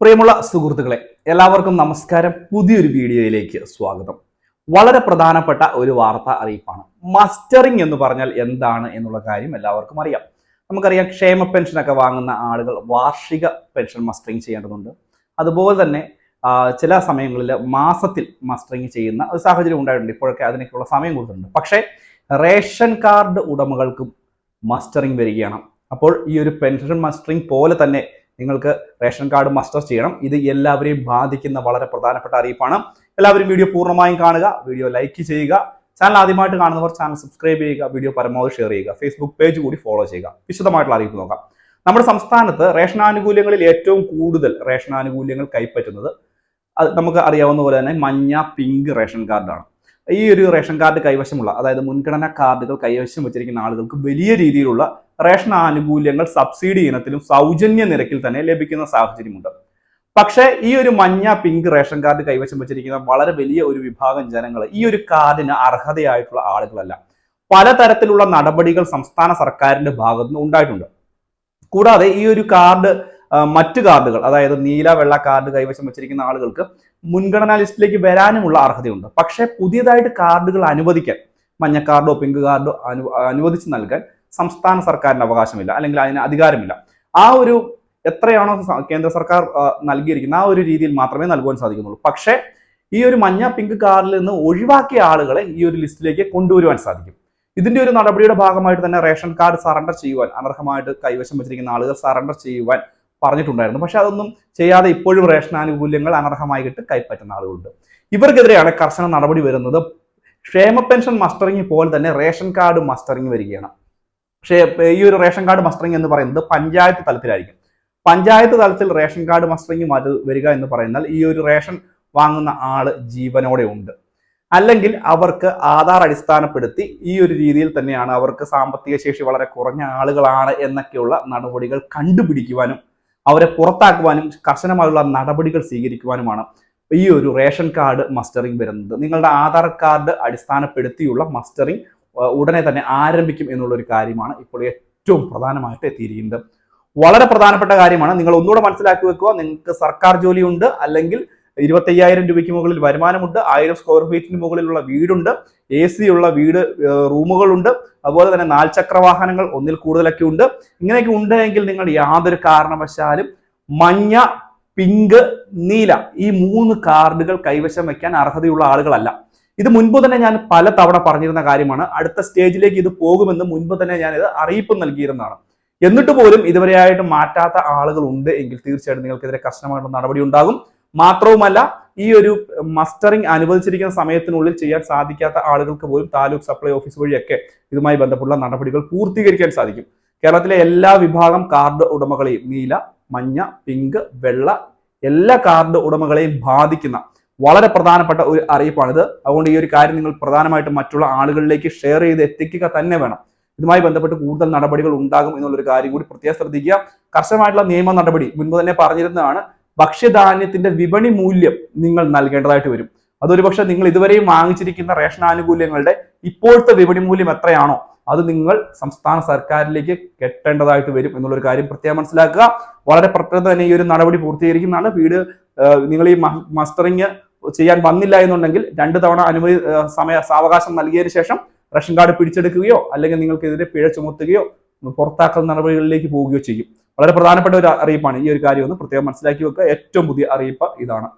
പ്രിയമുള്ള സുഹൃത്തുക്കളെ എല്ലാവർക്കും നമസ്കാരം. പുതിയൊരു വീഡിയോയിലേക്ക് സ്വാഗതം. വളരെ പ്രധാനപ്പെട്ട ഒരു വാർത്ത അറിയിപ്പാണ്. മസ്റ്ററിംഗ് എന്ന് പറഞ്ഞാൽ എന്താണ് എന്നുള്ള കാര്യം എല്ലാവർക്കും അറിയാം. നമുക്കറിയാം ക്ഷേമ പെൻഷൻ ഒക്കെ വാങ്ങുന്ന ആളുകൾ വാർഷിക പെൻഷൻ മസ്റ്ററിംഗ് ചെയ്യേണ്ടതുണ്ട്. അതുപോലെ തന്നെ ചില സമയങ്ങളിൽ മാസത്തിൽ മസ്റ്ററിംഗ് ചെയ്യുന്ന ഒരു സാഹചര്യം ഉണ്ടായിട്ടുണ്ട്. ഇപ്പോഴൊക്കെ അതിനൊക്കെയുള്ള സമയം കൊടുത്തിട്ടുണ്ട്. പക്ഷേ റേഷൻ കാർഡ് ഉടമകൾക്കും മസ്റ്ററിംഗ് വരികയാണ്. അപ്പോൾ ഈ ഒരു പെൻഷൻ മസ്റ്ററിംഗ് പോലെ തന്നെ നിങ്ങൾക്ക് റേഷൻ കാർഡ് മസ്റ്റർ ചെയ്യണം. ഇത് എല്ലാവരെയും ബാധിക്കുന്ന വളരെ പ്രധാനപ്പെട്ട അറിയിപ്പാണ്. എല്ലാവരും വീഡിയോ പൂർണമായും കാണുക വീഡിയോ ലൈക്ക് ചെയ്യുക. ചാനൽ ആദ്യമായിട്ട് കാണുന്നവർ ചാനൽ സബ്സ്ക്രൈബ് ചെയ്യുക വീഡിയോ പരമാവധി ഷെയർ ചെയ്യുക. ഫേസ്ബുക്ക് പേജ് കൂടി ഫോളോ ചെയ്യുക. വിശദമായിട്ടുള്ള അറിയിപ്പ് നോക്കാം. നമ്മുടെ സംസ്ഥാനത്ത് റേഷൻ ആനുകൂല്യങ്ങളിൽ ഏറ്റവും കൂടുതൽ റേഷൻ ആനുകൂല്യങ്ങൾ കൈപ്പറ്റുന്നത് അത് നമുക്ക് അറിയാവുന്ന പോലെ തന്നെ മഞ്ഞ പിങ്ക് റേഷൻ കാർഡാണ് ഈ ഒരു റേഷൻ കാർഡ് കൈവശമുള്ള അതായത് മുൻഗണനാ കാർഡുകൾ കൈവശം വെച്ചിരിക്കുന്ന ആളുകൾക്ക് വലിയ രീതിയിലുള്ള റേഷൻ ആനുകൂല്യങ്ങൾ സബ്സിഡി ഇനത്തിലും സൗജന്യ നിരക്കിൽ തന്നെ ലഭിക്കുന്ന സാഹചര്യമുണ്ട്. പക്ഷേ ഈ ഒരു മഞ്ഞ പിങ്ക് റേഷൻ കാർഡ് കൈവശം വെച്ചിരിക്കുന്ന വളരെ വലിയ ഒരു വിഭാഗം ജനങ്ങൾ ഈ ഒരു കാർഡിന് അർഹതയായിട്ടുള്ള ആളുകളല്ല. പലതരത്തിലുള്ള നടപടികൾ സംസ്ഥാന സർക്കാരിന്റെ ഭാഗത്തു നിന്ന് ഉണ്ടായിട്ടുണ്ട്. കൂടാതെ ഈ ഒരു കാർഡ് മറ്റു കാർഡുകൾ അതായത് നീല വെള്ള കാർഡ് കൈവശം വെച്ചിരിക്കുന്ന ആളുകൾക്ക് മുൻഗണനാ ലിസ്റ്റിലേക്ക് വരാനുമുള്ള അർഹതയുണ്ട്. പക്ഷേ പുതിയതായിട്ട് കാർഡുകൾ അനുവദിക്കാൻ മഞ്ഞ കാർഡോ പിങ്ക് കാർഡോ അനു അനുവദിച്ച് നൽകാൻ സംസ്ഥാന സർക്കാരിന് അവകാശമില്ല അല്ലെങ്കിൽ അതിന് അധികാരമില്ല. ആ ഒരു എത്രയാണോ കേന്ദ്ര സർക്കാർ നൽകിയിരിക്കുന്നത് നൽകിയിരിക്കുന്ന ആ ഒരു രീതിയിൽ മാത്രമേ നൽകുവാൻ സാധിക്കുന്നുള്ളൂ. പക്ഷേ ഈ ഒരു മഞ്ഞ പിങ്ക് കാറിൽ നിന്ന് ഒഴിവാക്കിയ ആളുകളെ ഈ ഒരു ലിസ്റ്റിലേക്ക് കൊണ്ടുവരുവാൻ സാധിക്കും. ഇതിന്റെ ഒരു നടപടിയുടെ ഭാഗമായിട്ട് തന്നെ റേഷൻ കാർഡ് സറണ്ടർ ചെയ്യുവാൻ അനർഹമായിട്ട് കൈവശം വെച്ചിരിക്കുന്ന ആളുകൾ സറണ്ടർ ചെയ്യുവാൻ പറഞ്ഞിട്ടുണ്ടായിരുന്നു. പക്ഷെ അതൊന്നും ചെയ്യാതെ ഇപ്പോഴും റേഷൻ ആനുകൂല്യങ്ങൾ അനർഹമായിട്ട് കൈപ്പറ്റുന്ന ആളുകളുണ്ട്. ഇവർക്കെതിരെയാണ് കർശന നടപടി വരുന്നത്. ക്ഷേമ പെൻഷൻ മസ്റ്ററിംഗ് പോലെ തന്നെ റേഷൻ കാർഡ് മസ്റ്ററിംഗ് വരികയാണ്. പക്ഷേ ഈ ഒരു റേഷൻ കാർഡ് മസ്റ്ററിംഗ് എന്ന് പറയുന്നത് പഞ്ചായത്ത് തലത്തിലായിരിക്കും. പഞ്ചായത്ത് തലത്തിൽ റേഷൻ കാർഡ് മസ്റ്ററിംഗ് മാറ്റി വരിക എന്ന് പറയുന്നാൽ ഈ ഒരു റേഷൻ വാങ്ങുന്ന ആൾ ജീവനോടെ ഉണ്ട്. അല്ലെങ്കിൽ അവർക്ക് ആധാർ അടിസ്ഥാനപ്പെടുത്തി ഈ ഒരു രീതിയിൽ തന്നെയാണ് അവർക്ക് സാമ്പത്തിക ശേഷി വളരെ കുറഞ്ഞ ആളുകളാണ് എന്നൊക്കെയുള്ള നടപടികൾ കണ്ടുപിടിക്കുവാനും അവരെ പുറത്താക്കുവാനും കർശനമായുള്ള നടപടികൾ സ്വീകരിക്കുവാനുമാണ് ഈ ഒരു റേഷൻ കാർഡ് മസ്റ്ററിംഗ് വരുന്നത്. നിങ്ങളുടെ ആധാർ കാർഡ് അടിസ്ഥാനപ്പെടുത്തിയുള്ള മസ്റ്ററിംഗ് ഉടനെ തന്നെ ആരംഭിക്കും എന്നുള്ള ഒരു കാര്യമാണ് ഇപ്പോൾ ഏറ്റവും പ്രധാനമായിട്ട് എത്തിയിരിക്കുന്നത്. വളരെ പ്രധാനപ്പെട്ട കാര്യമാണ്. നിങ്ങൾ ഒന്നുകൂടെ മനസ്സിലാക്കി വെക്കുക. നിങ്ങൾക്ക് സർക്കാർ ജോലിയുണ്ട്. അല്ലെങ്കിൽ ഇരുപത്തയ്യായിരം രൂപയ്ക്ക് മുകളിൽ വരുമാനമുണ്ട്. ആയിരം സ്ക്വയർ ഫീറ്റിന് മുകളിലുള്ള വീടുണ്ട്. എ സി ഉള്ള വീട് റൂമുകളുണ്ട്. അതുപോലെ തന്നെ നാൽചക്ര വാഹനങ്ങൾ ഒന്നിൽ കൂടുതലൊക്കെ ഉണ്ട്. ഇങ്ങനെയൊക്കെ ഉണ്ടെങ്കിൽ നിങ്ങൾ യാതൊരു കാരണവശാലും മഞ്ഞ പിങ്ക് നീല ഈ മൂന്ന് കാർഡുകൾ കൈവശം വയ്ക്കാൻ അർഹതയുള്ള ആളുകളല്ല. ഇത് മുൻപ് തന്നെ ഞാൻ പല തവണ പറഞ്ഞിരുന്ന കാര്യമാണ്. അടുത്ത സ്റ്റേജിലേക്ക് ഇത് പോകുമെന്ന് മുൻപ് തന്നെ ഞാൻ ഇത് അറിയിപ്പ് നൽകിയിരുന്നതാണ്. എന്നിട്ട് പോലും ഇതുവരെയായിട്ട് മാറ്റാത്ത ആളുകൾ ഉണ്ട് എങ്കിൽ തീർച്ചയായിട്ടും നിങ്ങൾക്കെതിരെ കർശനമായിട്ടുള്ള നടപടി ഉണ്ടാകും. മാത്രവുമല്ല ഈ ഒരു മസ്റ്ററിംഗ് അനുവദിച്ചിരിക്കുന്ന സമയത്തിനുള്ളിൽ ചെയ്യാൻ സാധിക്കാത്ത ആളുകൾക്ക് പോലും താലൂക്ക് സപ്ലൈ ഓഫീസ് വഴിയൊക്കെ ഇതുമായി ബന്ധപ്പെട്ട നടപടികൾ പൂർത്തീകരിക്കാൻ സാധിക്കും. കേരളത്തിലെ എല്ലാ വിഭാഗം കാർഡ് ഉടമകളെയും നീല മഞ്ഞ പിങ്ക് വെള്ള എല്ലാ കാർഡ് ഉടമകളെയും ബാധിക്കുന്ന വളരെ പ്രധാനപ്പെട്ട ഒരു അറിയിപ്പാണിത്. അതുകൊണ്ട് ഈ ഒരു കാര്യം നിങ്ങൾ പ്രധാനമായിട്ടും മറ്റുള്ള ആളുകളിലേക്ക് ഷെയർ ചെയ്ത് എത്തിക്കുക തന്നെ വേണം. ഇതുമായി ബന്ധപ്പെട്ട് കൂടുതൽ നടപടികൾ ഉണ്ടാകും എന്നുള്ളൊരു കാര്യം കൂടി പ്രത്യേകം ശ്രദ്ധിക്കുക. കർശനമായിട്ടുള്ള നിയമ നടപടി മുൻപ് തന്നെ പറഞ്ഞിരുന്നതാണ് ഭക്ഷ്യധാന്യത്തിന്റെ വിപണി മൂല്യം നിങ്ങൾ നൽകേണ്ടതായിട്ട് വരും. അതൊരു പക്ഷെ നിങ്ങൾ ഇതുവരെയും വാങ്ങിച്ചിരിക്കുന്ന റേഷൻ ആനുകൂല്യങ്ങളുടെ ഇപ്പോഴത്തെ വിപണി മൂല്യം എത്രയാണോ അത് നിങ്ങൾ സംസ്ഥാന സർക്കാരിലേക്ക് കെട്ടേണ്ടതായിട്ട് വരും എന്നുള്ളൊരു കാര്യം പ്രത്യേകം മനസ്സിലാക്കുക. വളരെ പെട്ടെന്ന് തന്നെ ഈ ഒരു നടപടി പൂർത്തീകരിക്കുന്നതാണ്. വീട് നിങ്ങൾ ഈ മസ്റ്ററിങ് ചെയ്യാൻ വന്നില്ല എന്നുണ്ടെങ്കിൽ രണ്ട് തവണ അനുമതി സമയ സാവകാശം നൽകിയതിനു ശേഷം റേഷൻ കാർഡ് പിടിച്ചെടുക്കുകയോ അല്ലെങ്കിൽ നിങ്ങൾക്കെതിരെ പിഴ ചുമത്തുകയോ പുറത്താക്കൽ നടപടികളിലേക്ക് പോവുകയോ ചെയ്യും. വളരെ പ്രധാനപ്പെട്ട ഒരു അറിയിപ്പാണ് ഈ ഒരു കാര്യം ഒന്ന് പ്രത്യേകം മനസ്സിലാക്കി വെക്കുക. ഏറ്റവും പുതിയ അറിയിപ്പ് ഇതാണ്.